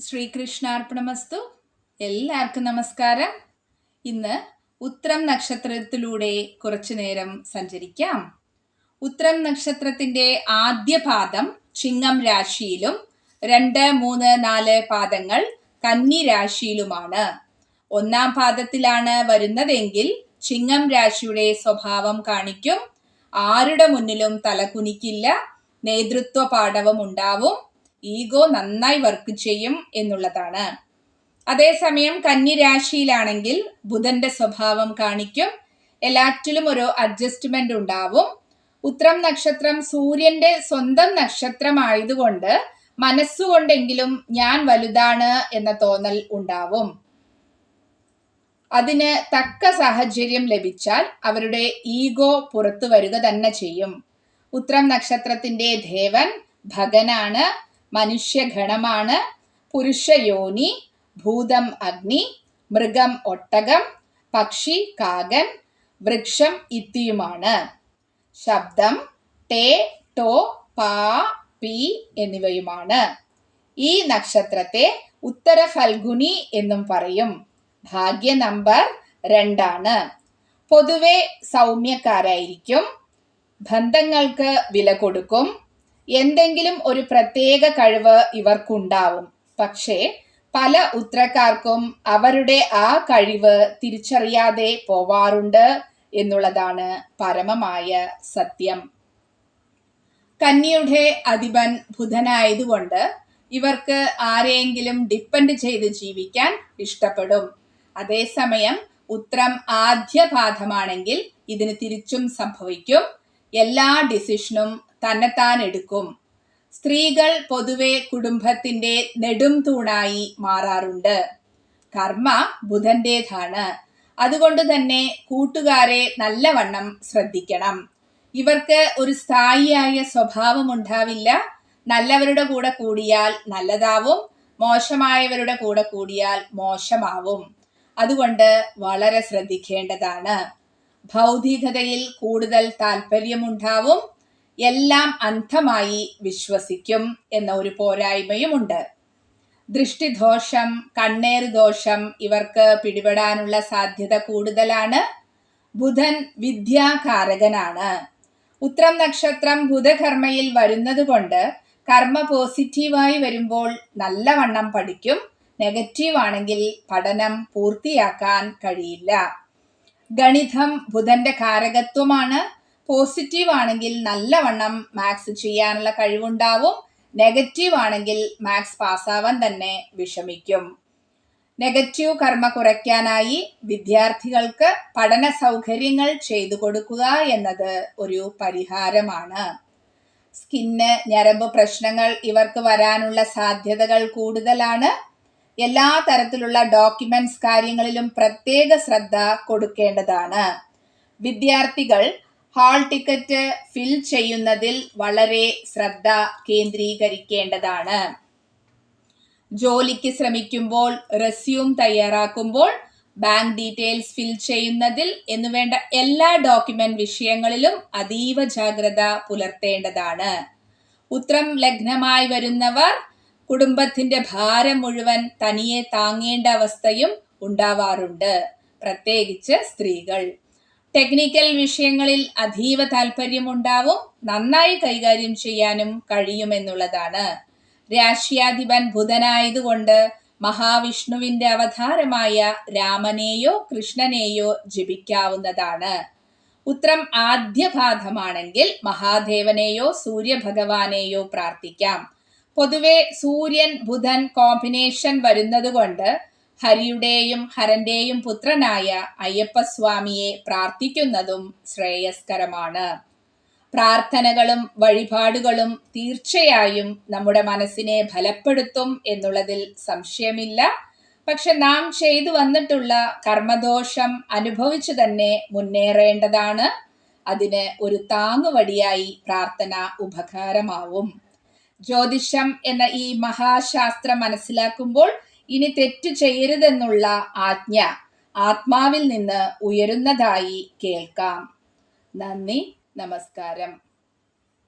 ശ്രീകൃഷ്ണാർപ്പണമസ്തു. എല്ലാവർക്കും നമസ്കാരം. ഇന്ന് ഉത്രം നക്ഷത്രത്തിലൂടെ കുറച്ചു നേരം സഞ്ചരിക്കാം. ഉത്രം നക്ഷത്രത്തിന്റെ ആദ്യ പാദം ചിങ്ങം രാശിയിലും രണ്ട് മൂന്ന് നാല് പാദങ്ങൾ കന്നി രാശിയിലുമാണ്. ഒന്നാം പാദത്തിലാണ് വരുന്നതെങ്കിൽ ചിങ്ങം രാശിയുടെ സ്വഭാവം കാണിക്കും. ആരുടെ മുന്നിലും തലകുനിക്കില്ല. നേതൃത്വ പാഠവും ഉണ്ടാവും. ഈഗോ നന്നായി വർക്ക് ചെയ്യും എന്നുള്ളതാണ്. അതേസമയം കന്യരാശിയിലാണെങ്കിൽ ബുധന്റെ സ്വഭാവം കാണിക്കും. എല്ലാറ്റിലും ഒരു അഡ്ജസ്റ്റ്മെന്റ് ഉണ്ടാവും. ഉത്രം നക്ഷത്രം സൂര്യന്റെ സ്വന്തം നക്ഷത്രമായതുകൊണ്ട് മനസ്സുകൊണ്ടെങ്കിലും ഞാൻ വലുതാണ് എന്ന തോന്നൽ ഉണ്ടാവും. അതിന് തക്ക സാഹചര്യം ലഭിച്ചാൽ അവരുടെ ഈഗോ പുറത്തു വരിക തന്നെ ചെയ്യും. ഉത്രം നക്ഷത്രത്തിന്റെ ദേവൻ ഭഗനാണ്. മനുഷ്യഗണമാണ് പുരുഷയോനി ഭൂതം അഗ്നി മൃഗം ഒട്ടകം പക്ഷി കാകൻ വൃക്ഷം ഇത്തിയുമാണ്. ശബ്ദം ടേ ടോ പാ പി എന്നിവയുമാണ്. ഈ നക്ഷത്രത്തെ ഉത്തര ഫൽഗുനി എന്നും പറയും. ഭാഗ്യ നമ്പർ രണ്ടാണ്. പൊതുവെ സൗമ്യക്കാരായിരിക്കും. ബന്ധങ്ങൾക്ക് വില കൊടുക്കും. എന്തെങ്കിലും ഒരു പ്രത്യേക കഴിവ് ഇവർക്കുണ്ടാവും. പക്ഷേ പല ഉത്രക്കാർക്കും അവരുടെ ആ കഴിവ് തിരിച്ചറിയാതെ പോവാറുണ്ട് എന്നുള്ളതാണ് പരമമായ സത്യം. കന്യയുടെ അധിപൻ ബുധനായതുകൊണ്ട് ഇവർക്ക് ആരെയെങ്കിലും ഡിപ്പെൻഡ് ചെയ്ത് ജീവിക്കാൻ ഇഷ്ടപ്പെടും. അതേസമയം ഉത്രം ആദ്യ പാദമാണെങ്കിൽ ഇതിന് തിരിച്ചും സംഭവിക്കും. എല്ലാ ഡിസിഷനും തന്നെത്താൻ എടുക്കും സ്ത്രീകൾ പൊതുവെ കുടുംബത്തിന്റെ നെടും തൂണായി മാറാറുണ്ട്. കർമ്മ ബുധന്റേതാണ് അതുകൊണ്ട് തന്നെ കൂട്ടുകാരെ നല്ലവണ്ണം ശ്രദ്ധിക്കണം. ഇവർക്ക് ഒരു സ്ഥായിയായ സ്വഭാവം ഉണ്ടാവില്ല. നല്ലവരുടെ കൂടെ കൂടിയാൽ നല്ലതാവും. മോശമായവരുടെ കൂടെ കൂടിയാൽ മോശമാവും. അതുകൊണ്ട് വളരെ ശ്രദ്ധിക്കേണ്ടതാണ്. ഭൗതികതയിൽ കൂടുതൽ താല്പര്യമുണ്ടാവും എല്ലാം അന്ധമായി വിശ്വസിക്കും എന്ന ഒരു പോരായ്മയുമുണ്ട്. ദൃഷ്ടിദോഷം കണ്ണേർ ദോഷം ഇവർക്ക് പിടിപെടാനുള്ള സാധ്യത കൂടുതലാണ്. ബുധൻ വിദ്യാകാരകനാണ്. ഉത്രം നക്ഷത്രം ബുധകർമ്മയിൽ വരുന്നതുകൊണ്ട് കർമ്മ പോസിറ്റീവായി വരുമ്പോൾ നല്ലവണ്ണം പഠിക്കും. നെഗറ്റീവ് ആണെങ്കിൽ പഠനം പൂർത്തിയാക്കാൻ കഴിയില്ല. ഗണിതം ബുധന്റെ കാരകത്വമാണ്. പോസിറ്റീവ് ആണെങ്കിൽ നല്ലവണ്ണം മാത്സ് ചെയ്യാനുള്ള കഴിവുണ്ടാവും. നെഗറ്റീവ് ആണെങ്കിൽ മാത്സ് പാസ്സാവാൻ തന്നെ വിഷമിക്കും. നെഗറ്റീവ് കർമ്മ കുറയ്ക്കാനായി വിദ്യാർത്ഥികൾക്ക് പഠന സൗകര്യങ്ങൾ ചെയ്തു കൊടുക്കുക എന്നത് ഒരു പരിഹാരമാണ്. സ്കിന്ന് ഞരമ്പ് പ്രശ്നങ്ങൾ ഇവർക്ക് വരാനുള്ള സാധ്യതകൾ കൂടുതലാണ്. എല്ലാ തരത്തിലുള്ള ഡോക്യുമെന്റ്സ് കാര്യങ്ങളിലും പ്രത്യേക ശ്രദ്ധ കൊടുക്കേണ്ടതാണ്. വിദ്യാർത്ഥികൾ ഹാൾ ടിക്കറ്റ് ഫിൽ ചെയ്യുന്നതിൽ വളരെ ശ്രദ്ധ കേന്ദ്രീകരിക്കേണ്ടതാണ്. ജോലിക്ക് ശ്രമിക്കുമ്പോൾ റെസ്യൂം തയ്യാറാക്കുമ്പോൾ ബാങ്ക് ഡീറ്റെയിൽസ് ഫിൽ ചെയ്യുന്നതിൽ എന്നുവേണ്ട എല്ലാ ഡോക്യുമെന്റ് വിഷയങ്ങളിലും അതീവ ജാഗ്രത പുലർത്തേണ്ടതാണ്. ഉത്രം ലഗ്നമായി വരുന്നവർ കുടുംബത്തിന്റെ ഭാരം മുഴുവൻ തനിയെ താങ്ങേണ്ട അവസ്ഥയും ഉണ്ടാവാറുണ്ട്. പ്രത്യേകിച്ച് സ്ത്രീകൾ. ടെക്നിക്കൽ വിഷയങ്ങളിൽ അതീവ താല്പര്യമുണ്ടാവും നന്നായി കൈകാര്യം ചെയ്യാനും കഴിയുമെന്നുള്ളതാണ്. രാശ്യാധിപൻ ബുധനായതുകൊണ്ട് മഹാവിഷ്ണുവിന്റെ അവതാരമായ രാമനെയോ കൃഷ്ണനെയോ ജപിക്കാവുന്നതാണ്. ഉത്രം ആദ്യപാദമാണെങ്കിൽ മഹാദേവനെയോ സൂര്യഭഗവാനെയോ പ്രാർത്ഥിക്കാം. പൊതുവെ സൂര്യൻ ബുധൻ കോമ്പിനേഷൻ വരുന്നതുകൊണ്ട് ഹരിയുടെയും ഹരന്റെയും പുത്രനായ അയ്യപ്പസ്വാമിയെ പ്രാർത്ഥിക്കുന്നതും ശ്രേയസ്കരമാണ്. പ്രാർത്ഥനകളും വഴിപാടുകളും തീർച്ചയായും നമ്മുടെ മനസ്സിനെ ഫലപ്പെടുത്തും എന്നുള്ളതിൽ സംശയമില്ല. പക്ഷെ നാം ചെയ്തു വന്നിട്ടുള്ള കർമ്മദോഷം അനുഭവിച്ചു തന്നെ മുന്നേറേണ്ടതാണ്. അതിന് ഒരു താങ്ങുവടിയായി പ്രാർത്ഥന ഉപകാരമാവും. ജ്യോതിഷം എന്ന ഈ മഹാശാസ്ത്രം മനസ്സിലാക്കുമ്പോൾ ഇനി തെറ്റു ചെയ്യരുതെന്നുള്ള ആജ്ഞ ആത്മാവിൽ നിന്ന് ഉയരുന്നതായി കേൾക്കാം. നന്ദി നമസ്കാരം.